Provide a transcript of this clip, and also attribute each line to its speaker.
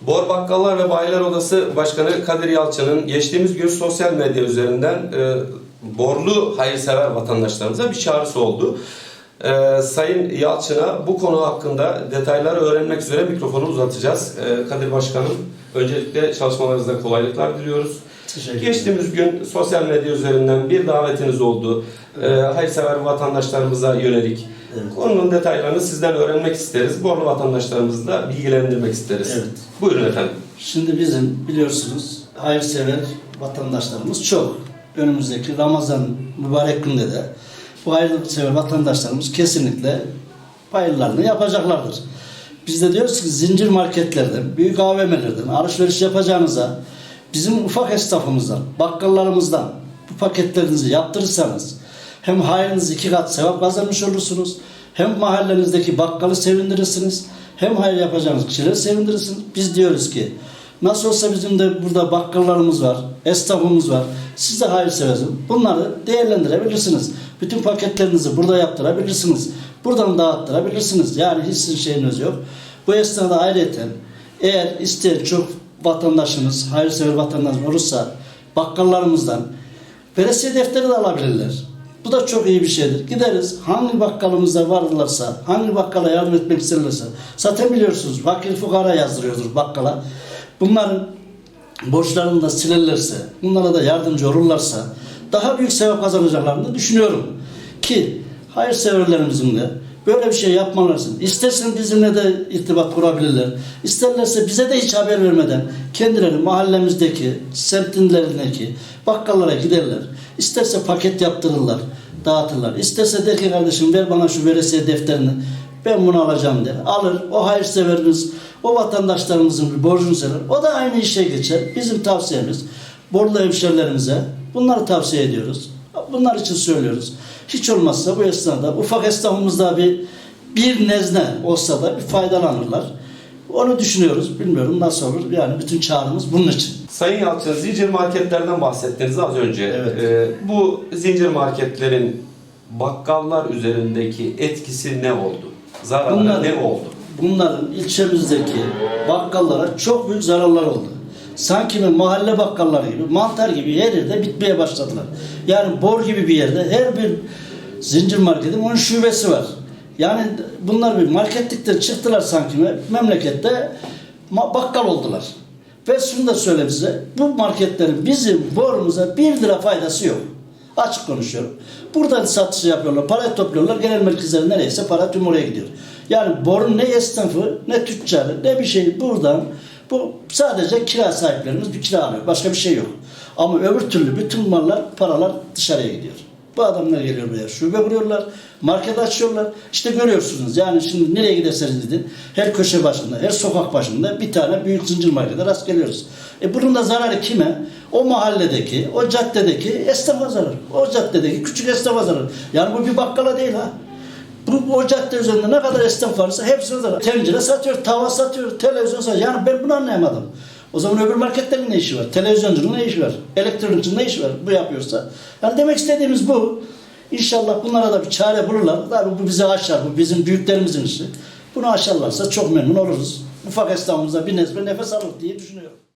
Speaker 1: Bor Bakkallar ve Bayiler Odası Başkanı Kadir Yalçın'ın geçtiğimiz gün sosyal medya üzerinden e, borlu hayırsever vatandaşlarımıza bir çağrısı oldu. E, Sayın Yalçın'a bu konu hakkında detayları öğrenmek üzere mikrofonu uzatacağız. E, Kadir Başkanım, öncelikle çalışmalarınızda kolaylıklar diliyoruz. Geçtiğimiz gün sosyal medya üzerinden bir davetiniz oldu. E, hayırsever vatandaşlarımıza yönelik.
Speaker 2: Evet.
Speaker 1: Konunun detaylarını sizden öğrenmek isteriz. Borlu vatandaşlarımızı da bilgilendirmek isteriz.
Speaker 2: Evet.
Speaker 1: Buyurun efendim.
Speaker 2: Şimdi bizim biliyorsunuz hayırsever vatandaşlarımız çok. Önümüzdeki Ramazan mübarek günde de bu hayırsever vatandaşlarımız kesinlikle hayırlarını yapacaklardır. Biz de diyoruz ki zincir marketlerden, büyük AVM'lerden alışveriş yapacağınıza bizim ufak esnafımızdan, bakkallarımızdan bu paketlerinizi yaptırırsanız hem hayrınız iki kat sevap kazanmış olursunuz, hem mahallenizdeki bakkalı sevindirirsiniz, hem hayır yapacağınız kişileri sevindirirsiniz. Biz diyoruz ki nasıl olsa bizim de burada bakkallarımız var, esnafımız var. Siz de hayırseversiniz. Bunları değerlendirebilirsiniz. Bütün paketlerinizi burada yaptırabilirsiniz. Buradan dağıttırabilirsiniz. Yani hiç sizin şeyiniz yok. Bu esnada ayrıca eğer isteyen çok vatandaşımız, hayırsever vatandaşımız olursa bakkallarımızdan veresiye defteri de alabilirler. Bu da çok iyi bir şeydir. Gideriz hangi bakkalımızda varlarsa, hangi bakkala yardım etmek isterlerse. Zaten biliyorsunuz fakir fukara yazdırıyordur bakkala. Bunların borçlarını da silerlerse, bunlara da yardımcı olurlarsa daha büyük sevap kazanacaklarını düşünüyorum. Ki hayırseverlerimizin de böyle bir şey yapmalarısın. İstersen bizimle de irtibat kurabilirler. İsterlerse bize de hiç haber vermeden kendileri mahallemizdeki, semtinlerindeki bakkallara giderler. İsterse paket yaptırırlar, dağıtırlar. İsterse der ki kardeşim ver bana şu veresiye defterini ben bunu alacağım der. Alır. O hayırseverimiz, o vatandaşlarımızın bir borcunu sever. O da aynı işe geçer. Bizim tavsiyemiz borlu hemşerilerimize bunları tavsiye ediyoruz. Bunlar için söylüyoruz. Hiç olmazsa bu esnada ufak esnafımızda bir bir nezne olsa da bir faydalanırlar. Onu düşünüyoruz. Bilmiyorum nasıl olur. Yani bütün çağrımız bunun için.
Speaker 1: Sayın Yalçın, zincir marketlerden bahsettiniz az önce.
Speaker 2: Evet.
Speaker 1: Ee, bu zincir marketlerin bakkallar üzerindeki etkisi ne oldu? Zararı
Speaker 2: Bunlar-
Speaker 1: ne oldu?
Speaker 2: Bunların ilçemizdeki bakkallara çok büyük zararlar oldu. Sanki bir mahalle bakkalları gibi, mantar gibi her yerde bitmeye başladılar. Yani bor gibi bir yerde her bir zincir marketin onun şubesi var. Yani bunlar bir marketlikten çıktılar sanki memlekette bakkal oldular. Ve şunu da söyleyeyim size, bu marketlerin bizim borumuza bir lira faydası yok. Açık konuşuyorum. Buradan satış yapıyorlar, para topluyorlar. Genel merkezleri nereyse para tüm oraya gidiyor. Yani borun ne esnafı, ne tüccarı, ne bir şey buradan. Bu sadece kira sahiplerimiz bir kira alıyor. Başka bir şey yok. Ama öbür türlü bütün mallar, paralar dışarıya gidiyor. Bu adamlar geliyor buraya. Şube kuruyorlar, market açıyorlar. İşte görüyorsunuz yani şimdi nereye giderseniz gidin her köşe başında, her sokak başında bir tane büyük zincir markete rast geliyoruz. E bunun da zararı kime? O mahalledeki, o caddedeki esnafa zarar. O caddedeki küçük esnafa zarar. Yani bu bir bakkala değil ha. Bu o cadde üzerinde ne kadar esnaf varsa hepsine zarar. Tencere satıyor, tava satıyor, televizyon satıyor. Yani ben bunu anlayamadım. O zaman öbür marketlerin ne işi var? Televizyoncunun ne işi var? Elektronikçinin ne işi var? Bu yapıyorsa. Yani demek istediğimiz bu. İnşallah bunlara da bir çare bulurlar. Tabii bu bize aşar. Bu bizim büyüklerimizin işi. Bunu aşarlarsa çok memnun oluruz. Ufak esnafımıza bir nezbe nefes alır diye düşünüyorum.